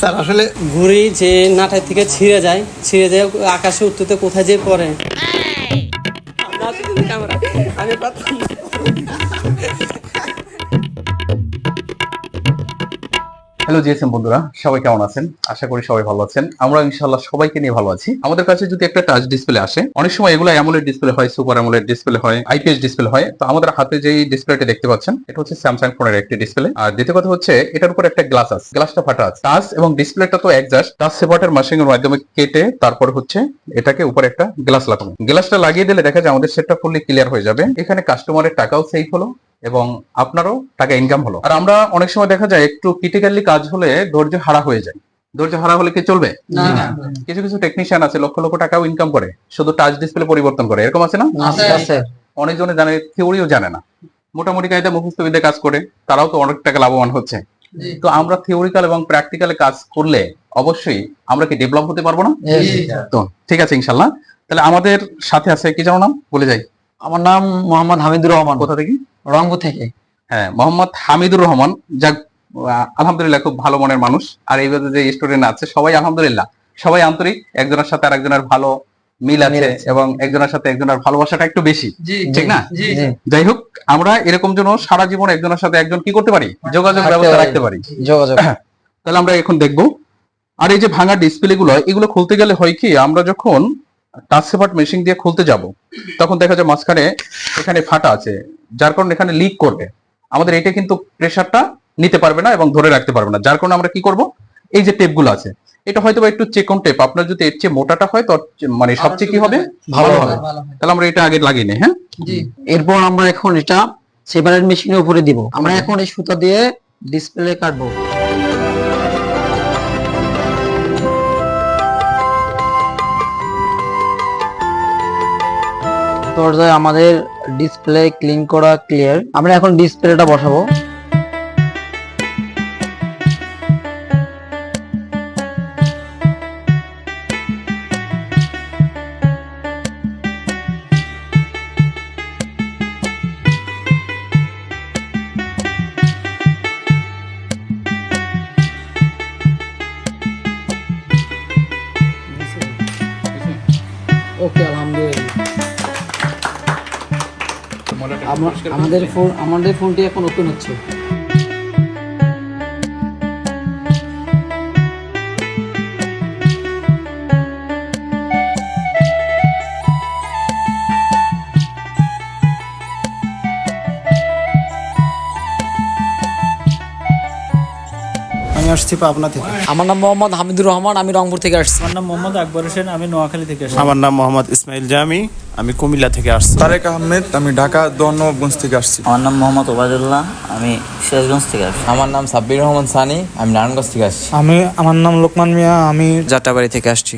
Sir আসলে ঘুড়ি যে নাটার থেকে ছিঁড়ে যায় ছিঁড়ে যায় আকাশে উঠতে কোথায় যে পড়ে। আমি হ্যালো জিএসএম বন্ধুরা, সবাই কেমন আছেন? আশা করি সবাই ভালো আছেন। আমরা ইনশাআল্লাহ সবাইকে নিয়ে ভালো আছি। আমাদের কাছে যদি একটা টাচ ডিসপ্লে আসে, অনেক সময় এগুলো অ্যামোলেড ডিসপ্লে হয় সুপার অ্যামোলেড ডিসপ্লে হয় আইপিএস ডিসপ্লে হয়। তো আমাদের হাতে যেই ডিসপ্লেটা দেখতে পাচ্ছেন, এটা হচ্ছে স্যামসাং ফোনের একটি ডিসপ্লে আর দ্বিতীয় কথা হচ্ছে, এটার উপর একটা গ্লাস আছে। গ্লাসটা ফাটা আছে। টাচ এবং ডিসপ্লেটা তো একজাস্ট টাচ সেপারেটর মাসিং এর মাধ্যমে কেটে তারপর হচ্ছে এটাকে উপরে একটা গ্লাস লাগানো। গ্লাসটা লাগিয়ে দিলে দেখা যায় আমাদের সেটটা ফুললি ক্লিয়ার হয়ে যাবে। এখানে কাস্টমারের টাকাও সেভ হলো। এবং আপনারও টাকা ইনকাম হলো। আর আমরা অনেক সময় দেখা যায় একটু ক্রিটিক্যালি কাজ হলে ধৈর্য হারা হয়ে যায়। ধৈর্য হারা হলে কি চলবে? কিছু কিছু টেকনিশিয়ান আছে লক্ষ লক্ষ টাকাও ইনকাম করে শুধু টাচ ডিসপ্লে পরিবর্তন করে। এরকম আছে না? অনেকজনে জানে থিওরিও জানে না। মোটামুটি কায়দা মুখস্থ বিদ্যা কাজ করে তারাও তো অনেক টাকা লাভবান হচ্ছে। তো আমরা থিওরিক্যাল এবং প্র্যাকটিক্যালে কাজ করলে অবশ্যই আমরা কি ডেভেলপ হতে পারব না? তো ঠিক আছে ইনশাল্লাহ। তাহলে আমাদের সাথে আছে কি যেন নাম? বলে যাই। আমার নাম মোহাম্মদ হামিদুর রহমান। কোথা থেকে? রংপুর থেকে। হ্যাঁ মোহাম্মদ হামিদুর রহমান। যাক আলহামদুলিল্লাহ খুব ভালো মনের মানুষ। আর এইভাবে যে স্টুডেন্ট আছে সবাই আলহামদুলিল্লাহ। সবাই আন্তরিক একজনের সাথে আরেকজনের ভালো মিল আছে এবং একজনের সাথে একজনের ভালোবাসাটা একটু বেশি। ঠিক না? যাই হোক আমরা এরকম যেন সারা জীবন একজনের সাথে একজন কি করতে পারি? যোগাযোগ ব্যবস্থা রাখতে পারি। যোগাযোগ। তাহলে আমরা এখন দেখব। আর এই যে ভাঙা ডিসপ্লে গুলো এগুলো খুলতে গেলে হয় কি আমরা যখন টাচ সেপার্ট মেশিন দিয়ে খুলতে যাব তখন দেখা যায় মাঝখানে এখানে ফাটা আছে। যার কারণে এখানে লিক করবে। আমাদের এটা কিন্তু প্রেশারটা নিতে পারবে না এবং ধরে রাখতে পারবে না। যার কারণে আমরা কি করব? এই যে টেপগুলো আছে এটা হয়তো বা একটু চেকন টেপ আপনার যদি এর চেয়ে মোটাটা হয় তো মানে সবচেয়ে কি হবে? ভালো হবে। তাহলে আমরা এটা আগে লাগিয়ে নিই হ্যাঁ? এরপর আমরা এখন এটা সেভারের মেশিনের উপরে দিব। আমরা এখন এই সুতা দিয়ে ডিসপ্লে কাটবো। পর্যায়ে আমাদের ডিসপ্লে ক্লিন করা ক্লিয়ার আমরা এখন ডিসপ্লেটা বসাবো। ওকে আলহামদুলিল্লাহ। আমাদের ফোন আমাদের ফোনটি এখন ওপেন হচ্ছে। আসছি পাবনা থেকে। আমার নাম মোহাম্মদ হামিদুর রহমান আমি রংপুর থেকে আসছি। আমার নাম মোহাম্মদ আকবর হোসেন আমি নোয়াখালী থেকে আসছি। আমার নাম মোহাম্মদ ইসমাইল জামি আমি কুমিল্লা থেকে আসছি। তারেক আহমেদ আমি ঢাকা দহনগঞ্জ থেকে আসছি। আমার নাম মোহাম্মদ ওবায়দুল্লাহ আমি সিরাজগঞ্জ থেকে আসছি। আমার নাম সাব্বির রহমান সানি আমি নারায়ণগঞ্জ থেকে আসছি। আমি আমার নাম লোকমান মিয়া আমি যাত্রাবাড়ি থেকে আসছি।